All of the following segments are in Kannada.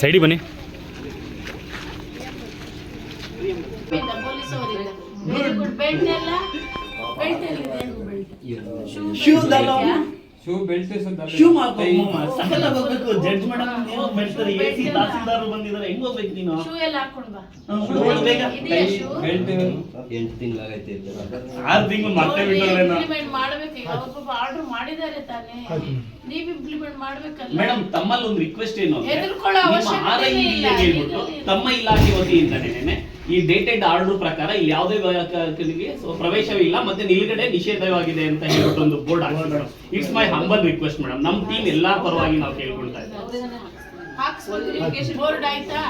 ಸೈಡಿಗೆ ಬನ್ನಿ ಪೊಲೀಸ್ ಅವರಿಂದ ವೆರಿ ಗುಡ್ ಬೆಲ್ಟ್ ಎಲ್ಲ. ಬೆಲ್ಟ್ ಎಲ್ಲಿದೆ ಶೂ ಬೆಲ್ಟ್ ಶೂ ಹಾಕೋಬೇಕು ಸಕಲ ಹೋಗ್ಬೇಕು. ಜಡ್ಜ್ ಮೇಡಮ್ ಬೆಳ್ತಾರೆ ಎ ಸಿ ತಹಸೀಲ್ದಾರ್ ಬಂದಿದ್ದಾರೆ ಹೆಂಗ್ ಹೋಗ್ಬೇಕು ನೀನು? ಶೂ ಎಲ್ಲ ಹಾಕೊಂಡ್ ಬಾ. ಹ್ಮ್, ನೋಡು ಬೇಗ ಇದೆಯಾ ಶೂ? ಬೆಲ್ಟ್ ಎಂಟು ತಿಂಗಳಾಗೈತೆ ಆರು ತಿಂಗಳು ಮತ್ತೆ ಬಿಟ್ಟವ್ರೆ ಇಂಪ್ಲಿಮೆಂಟ್ ಮಾಡ್ಬೇಕು. ಈಗ ಅವ್ರು ಪಾಪ ಆರ್ಡರ್ ಮಾಡಿದ್ದಾರೆ ತಾನೇ. ನೀವ್ ಇಂಪ್ಲಿಮೆಂಟ್ ಮಾಡ್ಬೇಕಲ್ಲ. ಮೇಡಮ್ ತಮ್ಮಲ್ಲಿ ಒಂದು ರಿಕ್ವೆಸ್ಟ್ ಏನು ಹೆದರ್ಕೊಳ್ಳೋ ಅವಶ್ಯಕತೆ ಇಲ್ಲ. ತಮ್ಮ ಇಲಾಖೆ ವತಿಯಿಂದನೇ ಈ ಡೇಟೆಡ್ ಆರ್ಡರ್ ಪ್ರಕಾರ ಇಲ್ಲಿ ಯಾವುದೇ ಸೊ ಪ್ರವೇಶವಿಲ್ಲ ಮತ್ತೆ ನಿಲ್ಗಡೆ ನಿಷೇಧವಾಗಿದೆ ಅಂತ ಹೇಳ್ಬಿಟ್ಟು ಒಂದು ಬೋರ್ಡ್ ಹಾಕಿದ್ರು it's my humble request madam ನಮ್ಮ ಟೀಮ್ ಎಲ್ಲಾ ಪರವಾಗಿ ನಾವು ಕೇಳ್ಕೊಳ್ತಾ ಇದ್ದೀವಿ. ಬೋರ್ಡ್ ಆಯ್ತಾ.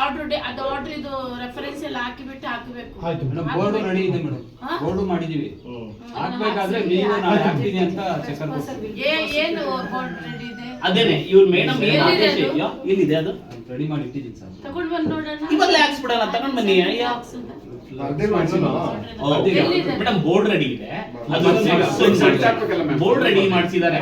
ಆರ್ಡರ್ ಅದು ಆರ್ಡರ್ ಇದು ರೆಫರೆನ್ಸ್ ಎಲ್ಲ ಹಾಕಿಬಿಟ್ಟು ಹಾಕಬೇಕು. ಮೇಡಮ್ ಬೋರ್ಡ್ ರೆಡಿ ಇದೆ ಮೇಡಮ್ ಬೋರ್ಡ್ ಮಾಡಿದೀವಿ. ಹಾಕ್ಬೇಕಾದ್ರೆ ನೀವು ನಾಳೆ ಹಾಕ್ತೀನಿ ಅಂತ ಚೆಕರ್ ಏ ಏನು ಬೋರ್ಡ್ ರೆಡಿ ಇದೆ? ಅದೇನೆ ಇವ್ರ ಮೇಡಮ್ ಅದು? ರೆಡಿ ಮಾಡಿ ಇಟ್ಟಿದ್ದೀನಿ ಸರ್. ತಗೊಂಡ್ ಬಂದ್ ನೋಡೋಣ. ಇವಲ್ಲೇ ಹಾಕ್ಸ್ಬಿಡೋಣ ತಗೊಂಡ್ ಬನ್ನಿ. ಅಯ್ಯ? ಮೇಡಮ್ ಬೋರ್ಡ್ ರೆಡಿ ಇದೆ. ಅದು ಬೋರ್ಡ್ ರೆಡಿ ಮಾಡಿಸಿದ್ದಾರೆ.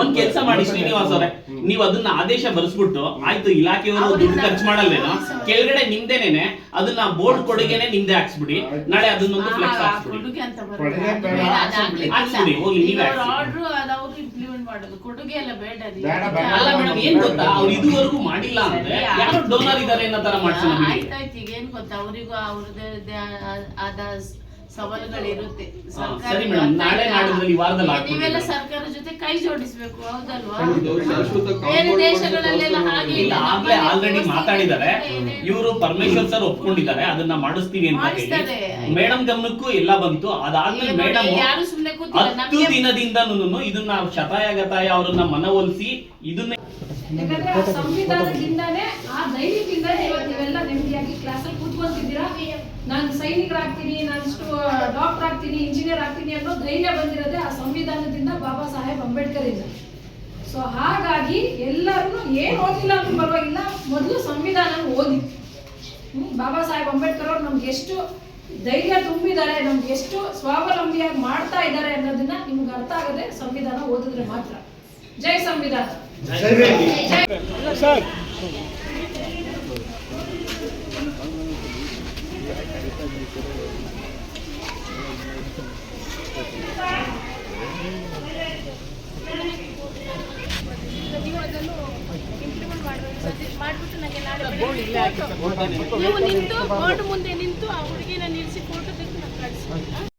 ಒಂದ್ ಕೆಲಸ ಮಾಡಿ ಶ್ರೀನಿವಾಸ್ ಅವರೇ. ನೀವು ಅದನ್ನ ಆದೇಶ ಬರೆಸ್ಬಿಟ್ಟು ಆಯ್ತು ಇಲಾಖೆಯವರು ದುಡ್ಡು ಖರ್ಚು ಮಾಡಲ್ಲೇನೋ ಕೆಳಗಡೆ ನಿಮ್ದೇನೇನೆ? ಅದನ್ನ ಬೋರ್ಡ್ ಕೊಡುಗೆನೆ ನಿಮ್ದೇ ಹಾಕ್ಸ್ಬಿಡಿ. ನಾಳೆ ಅದನ್ನೊಂದು ಫ್ಲೆಕ್ಸ್ ಹಾಕ್ಸ್ಬಿಡಿ. ಹಾಕ್ಸ್ಬಿಡಿ, ಹೋಗ್ಲಿ, ನೀವೇ ಮಾಡೋದು ಕೊಡುಗೆ ಎಲ್ಲ ಬೇಡ ರೀ. ಬೇಡ, ಬೇಡ. ಅಲ್ಲ ಮೇಡಮ್ ಏನ್ ಗೊತ್ತಾ? ಅವ್ರು ಇದುವರೆಗೂ ಮಾಡಿಲ್ಲ ಅಂದ್ರೆ ಯಾರು ಡೋನರ್ ಇದಾರೆ ಅನ್ನೋ ತರ ಮಾಡ್ಸೋಣ ಬಿಡಿ ಆಯ್ತಾಯ್ತು ಈಗ ಏನ್ ಗೊತ್ತಾ? ಅವರಿಗೂ ಅವ್ರದ್ದೇ ಆದ ಸವಾಲುಗಳಿರುತ್ತೆ. ಸರಿ ಮೇಡಮ್, ನಾಳೆ ನಾಡಿದ್ರಲ್ಲಿ ಈ ವಾರದಲ್ಲಿ ಈಗ ಹಾಕ್ಬಿಡಿ ಸರ್ಕಾರ ಜೊತೆ ಕೈ ಜೋಡಿಸ್ಬೇಕು ಹೌದಲ್ವಾ? ಶಾಶ್ವತ ಬೇರೆ ದೇಶಗಳಲ್ಲೆಲ್ಲ ಹಾಗೆ ಇಲ್ಲ. ಇಲ್ಲ. ಆಗ್ಲೇ ಆಲ್ರೆಡಿ ಮಾತಾಡಿದ್ದಾರೆ. ಇವರು ಪರಮೇಶ್ವರ್ ಸರ್ ಒಪ್ಕೊಂಡಿದ್ದಾರೆ ಅದನ್ನ ಮಾಡಿಸ್ತೀವಿ ಅಂತ ಹೇಳಿ. ಮಾಡಿಸ್ತಾರೆ. ಮೇಡಮ್ ಗಮನಕ್ಕೂ ಎಲ್ಲ ಬಂತು. ಅದಾದ್ಮೇಲೆ ಮೇಡಮ್ ಯಾರು ಸುಮ್ನೆ ಕೂತಿಲ್ಲ. ಹತ್ತು ನಮ್ಗೆ ದಿನದಿಂದನೂ ಇದನ್ನ ಶತಾಯ ಗತಾಯ ಅವರನ್ನ ಮನವೊಲಿಸಿ ಇದನ್ನ ಯಾಕಂದ್ರೆ ಆ ಸಂವಿಧಾನದಿಂದಾನೇ ಆ ಧೈರ್ಯದಿಂದಾನೇ ಇವತ್ತು ನೀವೆಲ್ಲ ನೆಮ್ಮದಿಯಾಗಿ ಕ್ಲಾಸಲ್ಲಿ ಕೂತ್ಕೊಂತಿದ್ದೀರಾ? ನಾನು ಸೈನಿಕರಾಗ್ತೀನಿ ನಾನು ಡಾಕ್ಟರ್ ಆಗ್ತೀನಿ ಇಂಜಿನಿಯರ್ ಆಗ್ತೀನಿ ಅನ್ನೋ ಧೈರ್ಯ ಬಂದಿರೋದೇ ಆ ಸಂವಿಧಾನದಿಂದ ಬಾಬಾ ಸಾಹೇಬ್ ಅಂಬೇಡ್ಕರ್ ಇಂದ. ಸೊ ಹಾಗಾಗಿ ಎಲ್ಲರೂ ಏನು ಓದಿಲ್ಲ ಅಂತ ಪರವಾಗಿಲ್ಲ ಮೊದಲು ಸಂವಿಧಾನ ಓದಿ. ಹ್ಮ್, ಬಾಬಾ ಸಾಹೇಬ್ ಅಂಬೇಡ್ಕರ್ ಅವರು ನಮ್ಗೆ ಎಷ್ಟು ಧೈರ್ಯ ತುಂಬಿದ್ದಾರೆ ನಮ್ಗೆ ಎಷ್ಟು ಸ್ವಾವಲಂಬಿಯಾಗಿ ಮಾಡ್ತಾ ಇದ್ದಾರೆ ಅನ್ನೋದನ್ನ ನಿಮ್ಗೆ ಅರ್ಥ ಆಗದೆ ಸಂವಿಧಾನ ಓದಿದ್ರೆ ಮಾತ್ರ. ಜೈ ಸಂವಿಧಾನ. ನೀವು ನಿಂತು ಬೋರ್ಡ್ ಮುಂದೆ ನಿಂತು ಆ ಹುಡುಗಿನ ನಿಲ್ಲಿಸಿ ಫೋಟೋ ತೆಗೆದು ನಾನು ಕಳಿಸ್ತೀನಿ